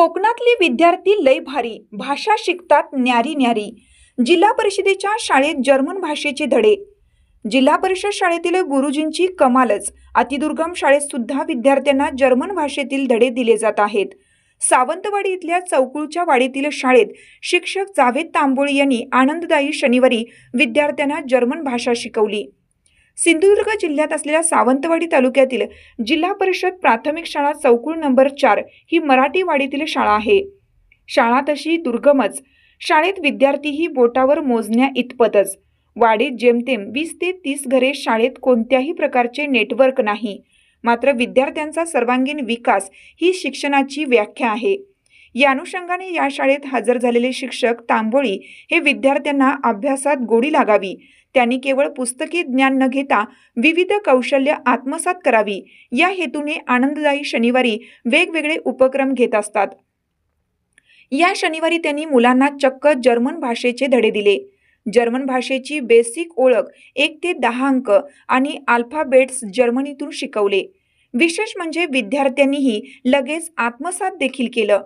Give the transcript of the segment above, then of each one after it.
कोकणातली विद्यार्थी लय भारी. भाषा शिकतात न्यारी न्यारी. जिल्हा परिषदेच्या शाळेत जर्मन भाषेचे धडे. जिल्हा परिषद शाळेतील गुरुजींची कमालच. अतिदुर्गम शाळेत सुद्धा विद्यार्थ्यांना जर्मन भाषेतील धडे दिले जात आहेत. सावंतवाडी इथल्या चौकुळच्या वाडीतील शाळेत शिक्षक जावेद तांबोळी यांनी आनंददायी शनिवारी विद्यार्थ्यांना जर्मन भाषा शिकवली. सिंधुदुर्ग जिल्ह्यात असलेल्या सावंतवाडी तालुक्यातील जिल्हा परिषद प्राथमिक शाळा चौकुळ नंबर चार ही मराठी वाडीतील शाळा आहे. शाळा तशी दुर्गमच. शाळेत विद्यार्थीही बोटावर मोजण्या इतपतच. वाडीत जेमतेम वीस ते तीस घरे शाळेत कोणत्याही प्रकारचे नेटवर्क नाही. मात्र विद्यार्थ्यांचा सर्वांगीण विकास ही शिक्षणाची व्याख्या आहे. या अनुषंगाने या शाळेत हजर झालेले शिक्षक तांबोळी हे विद्यार्थ्यांना अभ्यासात गोडी लागावी. त्यांनी केवळ पुस्तकी ज्ञान न घेता विविध कौशल्य आत्मसात करावी. या हेतूने आनंददायी शनिवारी वेगवेगळे उपक्रम घेत असतात. या शनिवारी त्यांनी मुलांना चक्क जर्मन भाषेचे धडे दिले. जर्मन भाषेची बेसिक ओळख एक ते दहा अंक आणि अल्फाबेट्स जर्मनीतून शिकवले. विशेष म्हणजे विद्यार्थ्यांनीही लगेच आत्मसात देखील केलं.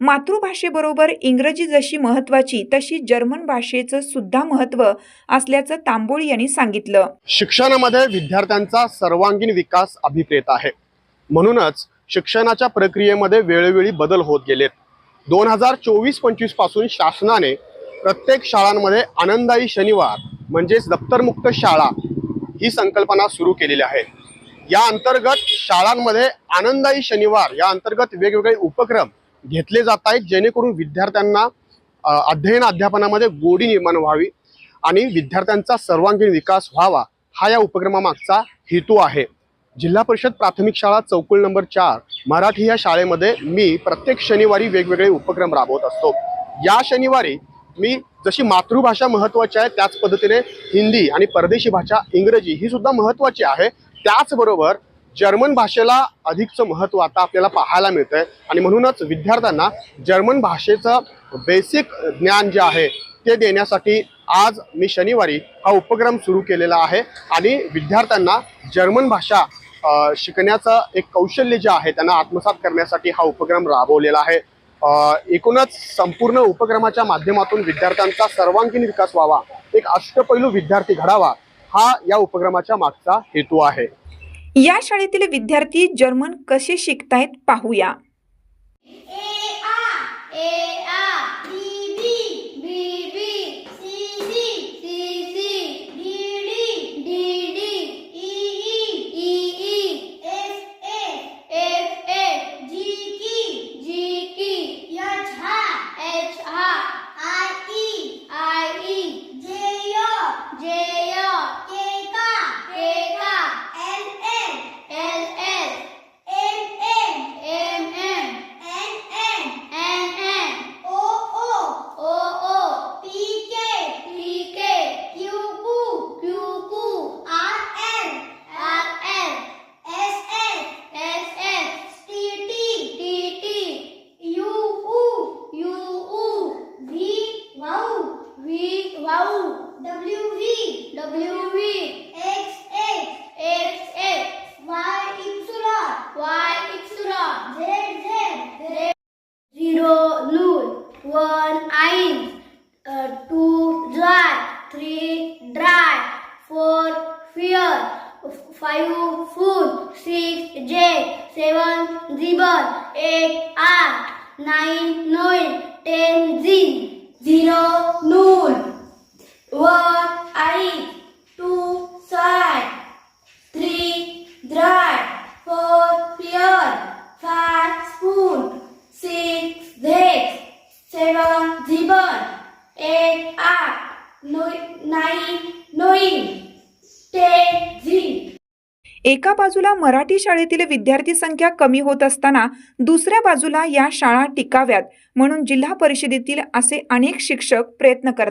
मातृभाषेबरोबर इंग्रजी जशी महत्त्वाची तशी जर्मन भाषेचं सुद्धा महत्त्व असल्याचं तांबोळी यांनी सांगितलं. शिक्षणामध्ये विद्यार्थ्यांचा सर्वांगीण विकास अभिप्रेत आहे. म्हणूनच शिक्षणाच्या प्रक्रियेमध्ये वेळोवेळी बदल होत गेलेत. दोन हजार चोवीस पंचवीसपासून शासनाने प्रत्येक शाळांमध्ये आनंददायी शनिवार म्हणजेच दप्तरमुक्त शाळा ही संकल्पना सुरू केलेली आहे. या अंतर्गत शाळांमध्ये आनंदायी शनिवार या अंतर्गत वेगवेगळे उपक्रम घेतले जात आहेत जेणेकरून विद्यार्थ्यांना अध्ययन अध्यापनामध्ये गोडी निर्माण व्हावी आणि विद्यार्थ्यांचा सर्वांगीण विकास व्हावा हा या उपक्रमामागचा हेतू आहे. जिल्हा परिषद प्राथमिक शाळा चौकुल नंबर चार मराठी या शाळेमध्ये मी प्रत्येक शनिवारी वेगवेगळे उपक्रम राबवत असतो. या शनिवारी मी जशी मातृभाषा महत्त्वाची आहे त्याच पद्धतीने हिंदी आणि परदेशी भाषा इंग्रजी ही सुद्धा महत्त्वाची आहे. त्याचबरोबर जर्मन भाषेला अधिकचं महत्त्व आता आपल्याला पाहायला मिळतं आहे आणि म्हणूनच विद्यार्थ्यांना जर्मन भाषेचं बेसिक ज्ञान जे आहे ते देण्यासाठी आज मी शनिवारी हा उपक्रम सुरू केलेला आहे. आणि विद्यार्थ्यांना जर्मन भाषा शिकण्याचं एक कौशल्य जे आहे त्यांना आत्मसात करण्यासाठी हा उपक्रम राबवलेला आहे. एकूणच संपूर्ण उपक्रमाच्या माध्यमातून विद्यार्थ्यांचा सर्वांगीण विकास व्हावा एक अष्टपैलू विद्यार्थी घडावा हा या उपक्रमाच्या मागचा हेतू आहे. या शाळेतील विद्यार्थी जर्मन कसे शिकतायत पाहूया ए आ, ए आ। W V X X X X Y Zero one uh, two three four five food six j seven zebra eight art nine nine ten zebra eight art nine nine nine एका बाजूला मराठी शाळेतील विद्यार्थी संख्या कमी होत असताना दुसऱ्या बाजूला या शाळा टिकाव्यात म्हणून जिल्हा परिषदेतील असे अनेक शिक्षक प्रयत्न करतात